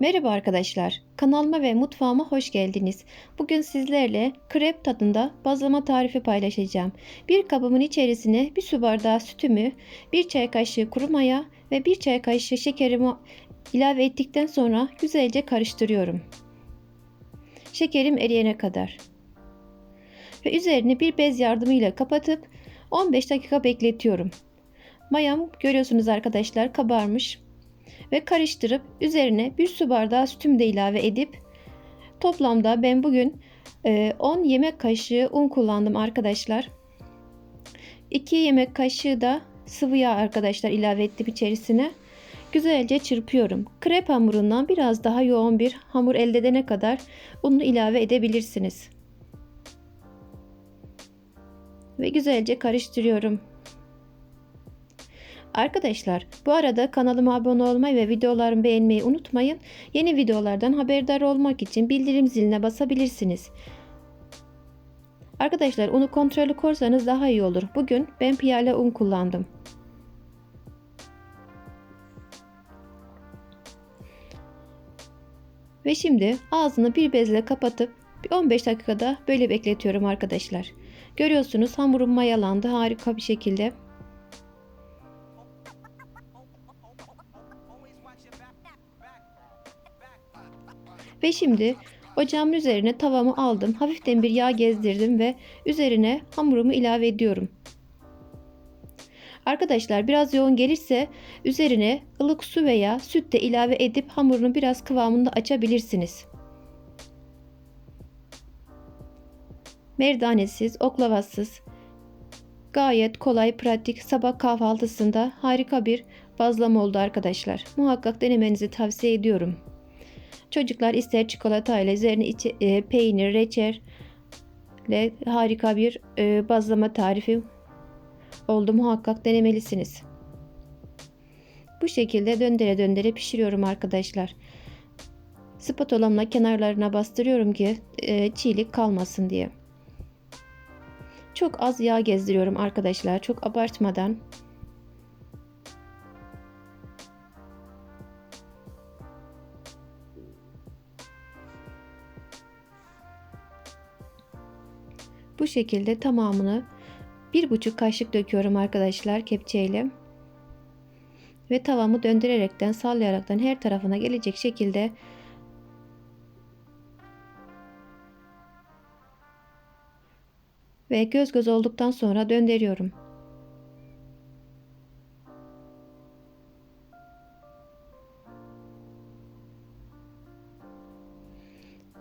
Merhaba arkadaşlar. Kanalıma ve mutfağıma hoş geldiniz. Bugün sizlerle krep tadında bazlama tarifi paylaşacağım. Bir kabımın içerisine bir su bardağı sütümü, bir çay kaşığı kuru maya ve bir çay kaşığı şekerimi ilave ettikten sonra güzelce karıştırıyorum. Şekerim eriyene kadar. Ve üzerini bir bez yardımıyla kapatıp 15 dakika bekletiyorum. Mayam görüyorsunuz arkadaşlar kabarmış ve karıştırıp üzerine bir su bardağı sütümü de ilave edip toplamda ben bugün 10 yemek kaşığı un kullandım arkadaşlar. 2 yemek kaşığı da sıvı yağ arkadaşlar ilave ettim içerisine. Güzelce çırpıyorum. Krep hamurundan biraz daha yoğun bir hamur elde edene kadar unu ilave edebilirsiniz. Ve güzelce karıştırıyorum. Arkadaşlar bu arada kanalıma abone olmayı ve videolarımı beğenmeyi unutmayın. Yeni videolardan haberdar olmak için bildirim ziline basabilirsiniz. Arkadaşlar unu kontrollü korsanız daha iyi olur. Bugün ben piyale un kullandım. Ve şimdi ağzını bir bezle kapatıp bir 15 dakikada böyle bekletiyorum arkadaşlar. Görüyorsunuz hamurum mayalandı harika bir şekilde. Ve şimdi ocağımın üzerine tavamı aldım. Hafiften bir yağ gezdirdim ve üzerine hamurumu ilave ediyorum. Arkadaşlar biraz yoğun gelirse üzerine ılık su veya süt de ilave edip hamurunu biraz kıvamında açabilirsiniz. Merdanesiz, oklavasız, gayet kolay, pratik sabah kahvaltısında harika bir bazlama oldu arkadaşlar. Muhakkak denemenizi tavsiye ediyorum. Çocuklar ister çikolata ile üzerine içi, e, peynir, reçel ile harika bir e, bazlama tarifi oldu. Muhakkak denemelisiniz. Bu şekilde döndere döndere pişiriyorum arkadaşlar. Spatulamla kenarlarına bastırıyorum ki e, çiğlik kalmasın diye. Çok az yağ gezdiriyorum arkadaşlar. Çok abartmadan. Bu şekilde tamamını bir buçuk kaşık döküyorum arkadaşlar kepçeyle. Ve tavamı döndürerekten sallayaraktan her tarafına gelecek şekilde ve göz göz olduktan sonra döndürüyorum.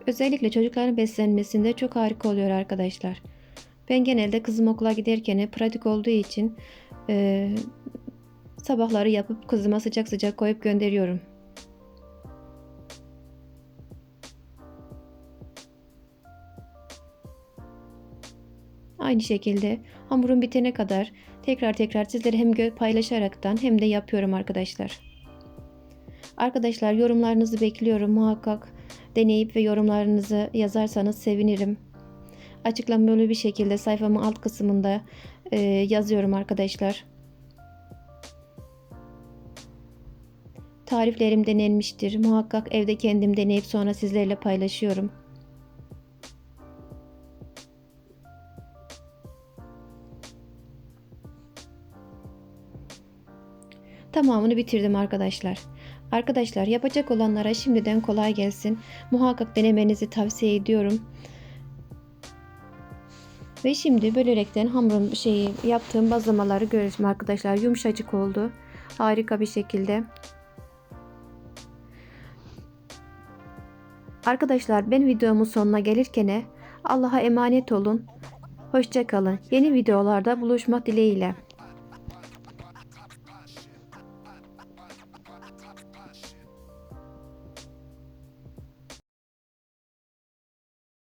Özellikle çocukların beslenmesinde çok harika oluyor arkadaşlar. Ben genelde kızım okula giderken pratik olduğu için e, sabahları yapıp kızıma sıcak sıcak koyup gönderiyorum. Aynı şekilde hamurum bitene kadar tekrar tekrar sizlere hem paylaşaraktan hem de yapıyorum arkadaşlar. Arkadaşlar yorumlarınızı bekliyorum muhakkak deneyip ve yorumlarınızı yazarsanız sevinirim. Açıklamalı bir şekilde sayfamın alt kısmında e, yazıyorum arkadaşlar. Tariflerim denenmiştir. Muhakkak evde kendim deneyip sonra sizlerle paylaşıyorum. Tamamını bitirdim arkadaşlar. Arkadaşlar yapacak olanlara şimdiden kolay gelsin. Muhakkak denemenizi tavsiye ediyorum. Ve şimdi bölerekten hamurun şeyi yaptığım bazlamaları görelim arkadaşlar. Yumuşacık oldu. Harika bir şekilde. Arkadaşlar ben videomun sonuna gelirken Allah'a emanet olun. Hoşçakalın. Yeni videolarda buluşmak dileğiyle.